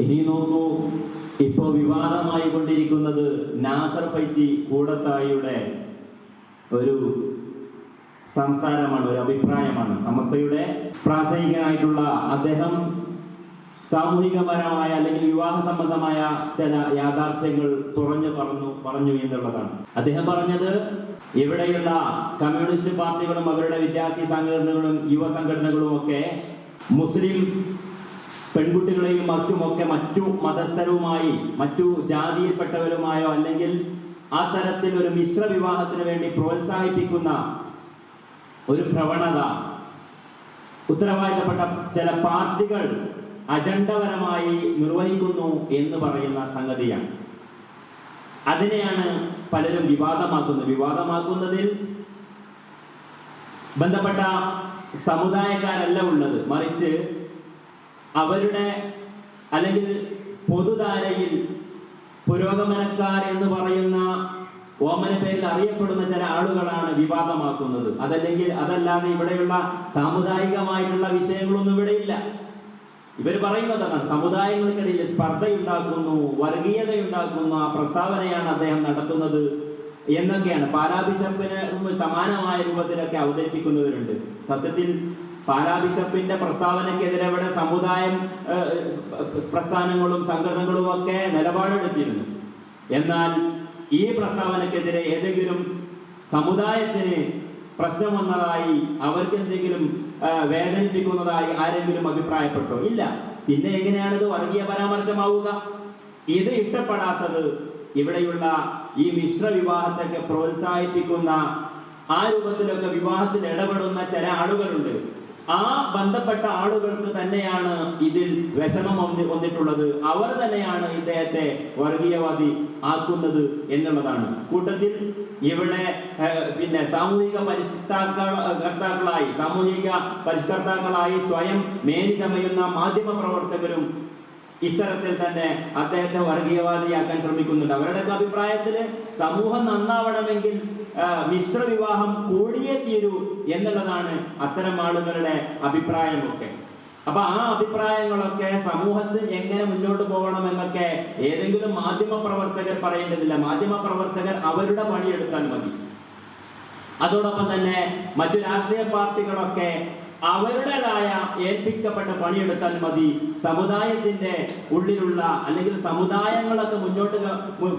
ഇനി നോക്കൂ ഇപ്പോ വിവാദമായി കൊണ്ടിരിക്കുന്നത് നാസർ ഫൈസി കൂടത്തായിയുടെ ഒരു സംസാരമാണ് ഒരു അഭിപ്രായമാണ്. സമസ്തയുടെ പ്രാസംഗികനായിട്ടുള്ള അദ്ദേഹം സാമൂഹികപരമായ അല്ലെങ്കിൽ വിവാഹ സംബന്ധമായ ചില യാഥാർത്ഥ്യങ്ങൾ തുറഞ്ഞു പറഞ്ഞു പറഞ്ഞു എന്നുള്ളതാണ്. അദ്ദേഹം പറഞ്ഞത് ഇവിടെയുള്ള കമ്മ്യൂണിസ്റ്റ് പാർട്ടികളും അവരുടെ വിദ്യാർത്ഥി സംഘടനകളും യുവ സംഘടനകളും ഒക്കെ മുസ്ലിം പെൺകുട്ടികളെയും മറ്റുമൊക്കെ മറ്റു മതസ്ഥരുമായി മറ്റു ജാതിയിൽപ്പെട്ടവരുമായോ അല്ലെങ്കിൽ ആ തരത്തിൽ ഒരു മിശ്ര വിവാഹത്തിന് വേണ്ടി പ്രോത്സാഹിപ്പിക്കുന്ന ഒരു പ്രവണത. ഉത്തരവാദിത്തപ്പെട്ട ചില പാർട്ടികൾ അജണ്ടപരമായി നിർവഹിക്കുന്നു എന്ന് പറയുന്ന സംഗതിയാണ്. അതിനെയാണ് പലരും വിവാദമാക്കുന്നത്. വിവാദമാക്കുന്നതിൽ ബന്ധപ്പെട്ട സമുദായക്കാരല്ല ഉള്ളത്. മറിച്ച് അവരുടെ അല്ലെങ്കിൽ പൊതുധാരയിൽ പുരോഗമനക്കാർ എന്ന് പറയുന്ന ഓമന പേരിൽ അറിയപ്പെടുന്ന ചില ആളുകളാണ് വിവാദമാക്കുന്നത്. അതല്ലെങ്കിൽ അതല്ലാതെ ഇവിടെയുള്ള സാമുദായികമായിട്ടുള്ള വിഷയങ്ങളൊന്നും ഇവിടെയില്ല ഇവർ പറയുന്നതാണ് സമുദായങ്ങൾക്കിടയിൽ സ്പർദ്ധയുണ്ടാക്കുന്നു വർഗീയതയുണ്ടാക്കുന്നു ആ പ്രസ്താവനയാണ് അദ്ദേഹം നടത്തുന്നത് എന്നൊക്കെയാണ്. പാലാ ബിഷപ്പിന് സമാനമായ രൂപത്തിലൊക്കെ അവതരിപ്പിക്കുന്നവരുണ്ട്. സത്യത്തിൽ പാലാ ബിഷപ്പിന്റെ പ്രസ്താവനക്കെതിരെ ഇവിടെ സമുദായം പ്രസ്ഥാനങ്ങളും സംഘടനകളും ഒക്കെ നിലപാടെടുത്തിരുന്നു. എന്നാൽ ഈ പ്രസ്താവനക്കെതിരെ ഏതെങ്കിലും സമുദായത്തിന് പ്രശ്നം വന്നതായി അവർക്ക് എന്തെങ്കിലും വേദനിപ്പിക്കുന്നതായി ആരെങ്കിലും അഭിപ്രായപ്പെട്ടോ? ഇല്ല. പിന്നെ എങ്ങനെയാണ് ഇത് വർഗീയ പരാമർശമാവുക? ഇത് ഇഷ്ടപ്പെടാത്തത് ഇവിടെയുള്ള ഈ മിശ്ര വിവാഹത്തൊക്കെ പ്രോത്സാഹിപ്പിക്കുന്ന ആ രൂപത്തിലൊക്കെ വിവാഹത്തിൽ ഇടപെടുന്ന ചില ആളുകളുണ്ട്. ആ ബന്ധപ്പെട്ട ആളുകൾക്ക് തന്നെയാണ് ഇതിൽ വിഷമം വന്നി- വന്നിട്ടുള്ളത്. അവർ തന്നെയാണ് ഇദ്ദേഹത്തെ വർഗീയവാദി ആക്കുന്നത് എന്നുള്ളതാണ്. കൂട്ടത്തിൽ ഇവിടെ പിന്നെ സാമൂഹിക പരിഷ്കർത്താക്കളായി കർത്താക്കളായി സാമൂഹിക പരിഷ്കർത്താക്കളായി സ്വയം മേനി ചമയുന്ന മാധ്യമ പ്രവർത്തകരും ഇത്തരത്തിൽ തന്നെ അദ്ദേഹത്തെ വർഗീയവാദിയാക്കാൻ ശ്രമിക്കുന്നുണ്ട്. അവരുടെയൊക്കെ അഭിപ്രായത്തിൽ സമൂഹം നന്നാവണമെങ്കിൽ മിശ്രവിവാഹം മിശ്ര വിവാഹം കൂടിയേ തീരൂ എന്നുള്ളതാണ് അത്തരം ആളുകളുടെ അഭിപ്രായമൊക്കെ. അപ്പൊ ആ അഭിപ്രായങ്ങളൊക്കെ സമൂഹത്തിൽ എങ്ങനെ മുന്നോട്ട് പോകണം എന്നൊക്കെ ഏതെങ്കിലും മാധ്യമ പ്രവർത്തകർ പറയേണ്ടതില്ല. മാധ്യമ പ്രവർത്തകർ അവരുടെ പണിയെടുത്താൽ മതി. അതോടൊപ്പം തന്നെ മറ്റു രാഷ്ട്രീയ പാർട്ടികളൊക്കെ അവരുടേതായ ഏൽപ്പിക്കപ്പെട്ട പണിയെടുത്താൽ മതി. സമുദായത്തിന്റെ ഉള്ളിലുള്ള അല്ലെങ്കിൽ സമുദായങ്ങളൊക്കെ മുന്നോട്ട്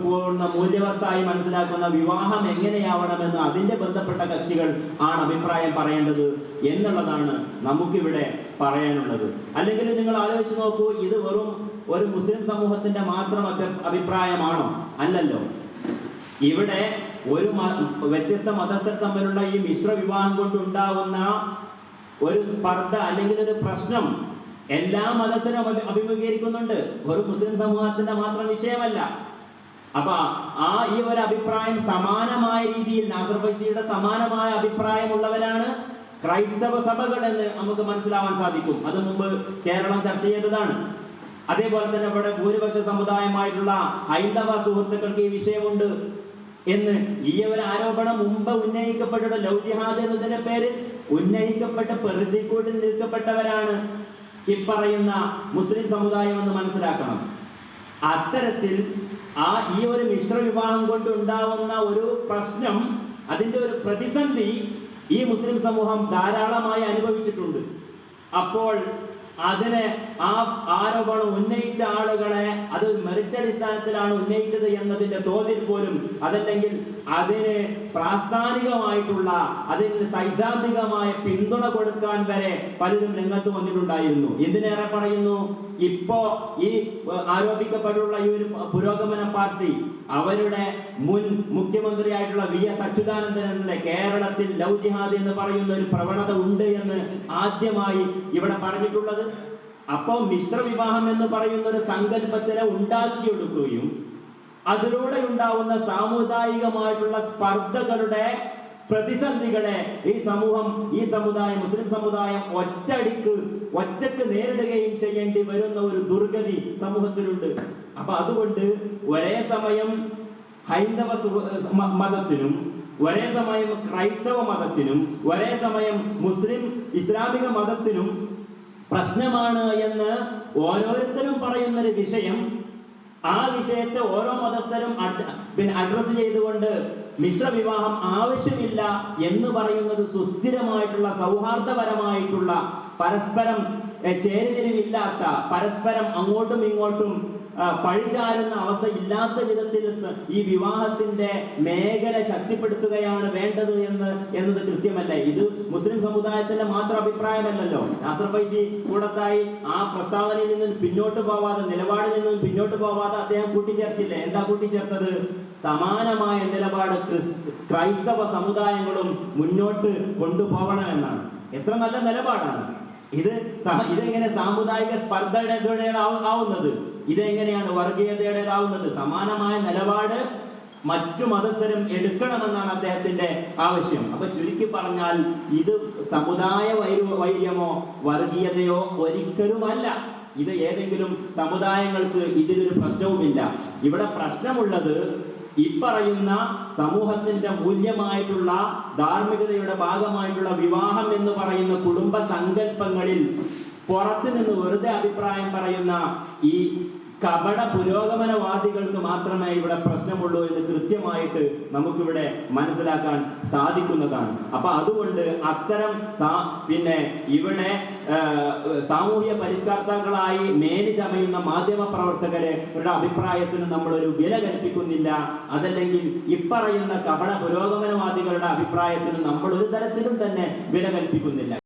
പോകുന്ന മൂല്യവത്തായി മനസ്സിലാക്കുന്ന വിവാഹം എങ്ങനെയാവണമെന്ന് അതിന്റെ ബന്ധപ്പെട്ട കക്ഷികൾ ആണ് അഭിപ്രായം പറയേണ്ടത് എന്നുള്ളതാണ് നമുക്കിവിടെ പറയാനുള്ളത്. അല്ലെങ്കിൽ നിങ്ങൾ ആലോചിച്ച് നോക്കൂ ഇത് വെറും ഒരു മുസ്ലിം സമൂഹത്തിന്റെ മാത്രം അഭിപ്രായമാണോ? അല്ലല്ലോ. ഇവിടെ ഒരു വ്യത്യസ്ത മതസ്ഥർ തമ്മിലുള്ള ഈ മിശ്ര വിവാഹം കൊണ്ട് ഉണ്ടാകുന്ന ഒരു സ്പർദ്ധ അല്ലെങ്കിൽ ഒരു പ്രശ്നം എല്ലാ മതത്തിനും അഭി- അഭിമുഖീകരിക്കുന്നുണ്ട്. ഒരു മുസ്ലിം സമൂഹത്തിന്റെ മാത്രം വിഷയമല്ല. അപ്പൊ ആ ഈ ഒരു അഭിപ്രായം സമാനമായ രീതിയിൽ നാസർ ഫൈസിയുടെ സമാനമായ അഭിപ്രായമുള്ളവരാണ് ക്രൈസ്തവ സഭകൾ എന്ന് നമുക്ക് മനസ്സിലാവാൻ സാധിക്കും. അത് മുമ്പ് കേരളം ചർച്ച ചെയ്തതാണ്. അതേപോലെ തന്നെ ഇവിടെ ഭൂരിപക്ഷ സമുദായമായിട്ടുള്ള ഹൈന്ദവ സുഹൃത്തുക്കൾക്ക് ഈ വിഷയമുണ്ട് എന്ന് ഈ ഒരു ആരോപണം മുമ്പ് ഉന്നയിക്കപ്പെട്ട ലൗജിഹാദ് ജിഹാദ് എന്നതിന്റെ പേരിൽ ഉന്നയിക്കപ്പെട്ട പ്രതിക്കൂട്ടിൽ നിൽക്കപ്പെട്ടവരാണ് ഈ പറയുന്ന മുസ്ലിം സമുദായം എന്ന് മനസ്സിലാക്കണം. അത്തരത്തിൽ ആ ഈ ഒരു മിശ്ര വിവാഹം കൊണ്ട് ഉണ്ടാവുന്ന ഒരു പ്രശ്നം അതിന്റെ ഒരു പ്രതിസന്ധി ഈ മുസ്ലിം സമൂഹം ധാരാളമായി അനുഭവിച്ചിട്ടുണ്ട്. അപ്പോൾ അതിനെ ആ ആരോപണം ഉന്നയിച്ച ആളുകളെ അത് മെറിറ്റ് അടിസ്ഥാനത്തിലാണ് ഉന്നയിച്ചത് എന്നതിന്റെ തോതിൽ പോലും അതല്ലെങ്കിൽ അതിന് പ്രാസ്ഥാനികമായിട്ടുള്ള അതിന് സൈദ്ധാന്തികമായ പിന്തുണ കൊടുക്കാൻ വരെ പലരും രംഗത്ത് വന്നിട്ടുണ്ടായിരുന്നു. എന്തിനേറെ പറയുന്നു? ഇപ്പോ ഈ ആരോപിക്കപ്പെട്ടുള്ള ഈ ഒരു പുരോഗമന പാർട്ടി അവരുടെ മുൻ മുഖ്യമന്ത്രിയായിട്ടുള്ള വി എസ് അച്യുതാനന്ദൻ എന്നെ കേരളത്തിൽ ലവ് ജിഹാദ് എന്ന് പറയുന്ന ഒരു പ്രവണത ഉണ്ട് എന്ന് ആദ്യമായി ഇവിടെ പറഞ്ഞിട്ടുള്ളത്. അപ്പോൾ മിശ്ര വിവാഹം എന്ന് പറയുന്ന ഒരു സങ്കല്പത്തിനെ ഉണ്ടാക്കിയെടുക്കുകയും അതിലൂടെ ഉണ്ടാവുന്ന സാമുദായികമായിട്ടുള്ള സ്പർദ്ധകളുടെ പ്രതിസന്ധികളെ ഈ സമൂഹം ഈ സമുദായം മുസ്ലിം സമുദായം ഒറ്റടിക്ക് ഒറ്റയ്ക്ക് നേരിടുകയും ചെയ്യേണ്ടി വരുന്ന ഒരു ദുർഗതി സമൂഹത്തിലുണ്ട്. അപ്പൊ അതുകൊണ്ട് ഒരേ സമയം ഹൈന്ദവ മതത്തിനും ഒരേ സമയം ക്രൈസ്തവ മതത്തിനും ഒരേ സമയം മുസ്ലിം ഇസ്ലാമിക മതത്തിനും പ്രശ്നമാണ് എന്ന് ഓരോരുത്തരും പറയുന്ന ഒരു വിഷയം ആ വിഷയത്തെ ഓരോ മതസ്ഥരും പിന്നെ അഡ്രസ് ചെയ്തുകൊണ്ട് മിശ്ര വിവാഹം ആവശ്യമില്ല എന്ന് പറയുന്നത് സുസ്ഥിരമായിട്ടുള്ള സൗഹാർദ്ദപരമായിട്ടുള്ള പരസ്പരം ചേരുതിരിവില്ലാത്ത പരസ്പരം അങ്ങോട്ടും ഇങ്ങോട്ടും പഴിചാരുന്ന അവസ്ഥ ഇല്ലാത്ത വിധത്തിൽ ഈ വിവാഹത്തിന്റെ മേഖല ശക്തിപ്പെടുത്തുകയാണ് വേണ്ടത് എന്ന് എന്നത് കൃത്യമല്ല. ഇത് മുസ്ലിം സമുദായത്തിന്റെ മാത്രം അഭിപ്രായമല്ലല്ലോ. നാസർ ഫൈസി കൂടത്തായി ആ പ്രസ്താവനയിൽ നിന്ന് പിന്നോട്ട് പോവാതെ നിലപാടിൽ നിന്നും പിന്നോട്ട് പോവാതെ അദ്ദേഹം കൂട്ടിച്ചേർത്തില്ല? എന്താ കൂട്ടിച്ചേർത്തത്? സമാനമായ നിലപാട് ക്രിസ്- ക്രൈസ്തവ സമുദായങ്ങളും മുന്നോട്ട് കൊണ്ടുപോകണമെന്നാണ് എത്ര നല്ല നിലപാടാണ്. ഇത് ഇതെങ്ങനെ സാമുദായിക സ്പർദ്ധയുടെ ആവുന്നത്? ഇതെങ്ങനെയാണ് വർഗീയതയുടേതാവുന്നത്? സമാനമായ നിലപാട് മറ്റു മതസ്ഥരും എടുക്കണമെന്നാണ് അദ്ദേഹത്തിന്റെ ആവശ്യം. അപ്പൊ ചുരുക്കി പറഞ്ഞാൽ ഇത് സമുദായ വൈര- വൈര്യമോ വർഗീയതയോ ഒരിക്കലുമല്ല. ഇത് ഏതെങ്കിലും സമുദായങ്ങൾക്ക് ഇതിലൊരു പ്രശ്നവുമില്ല. ഇവിടെ പ്രശ്നമുള്ളത് ഈ പറയുന്ന സമൂഹത്തിന്റെ മൂല്യമായിട്ടുള്ള ധാർമ്മികതയുടെ ഭാഗമായിട്ടുള്ള വിവാഹം എന്ന് പറയുന്ന കുടുംബ സങ്കല്പങ്ങളിൽ പുറത്തു നിന്ന് വെറുതെ അഭിപ്രായം പറയുന്ന ഈ കപട പുരോഗമനവാദികൾക്ക് മാത്രമേ ഇവിടെ പ്രശ്നമുള്ളൂ എന്ന് കൃത്യമായിട്ട് നമുക്കിവിടെ മനസ്സിലാക്കാൻ സാധിക്കുന്നതാണ്. അപ്പൊ അതുകൊണ്ട് അത്തരം പിന്നെ ഇവിടെ സാമൂഹ്യ പരിഷ്കർത്താക്കളായി മേനി ചമയുന്ന മാധ്യമ പ്രവർത്തകരെ ഇവരുടെ അഭിപ്രായത്തിന് നമ്മളൊരു വില കൽപ്പിക്കുന്നില്ല. അതല്ലെങ്കിൽ ഇപ്പറയുന്ന കപട പുരോഗമനവാദികളുടെ അഭിപ്രായത്തിന് നമ്മൾ ഒരു തരത്തിലും തന്നെ വില കൽപ്പിക്കുന്നില്ല.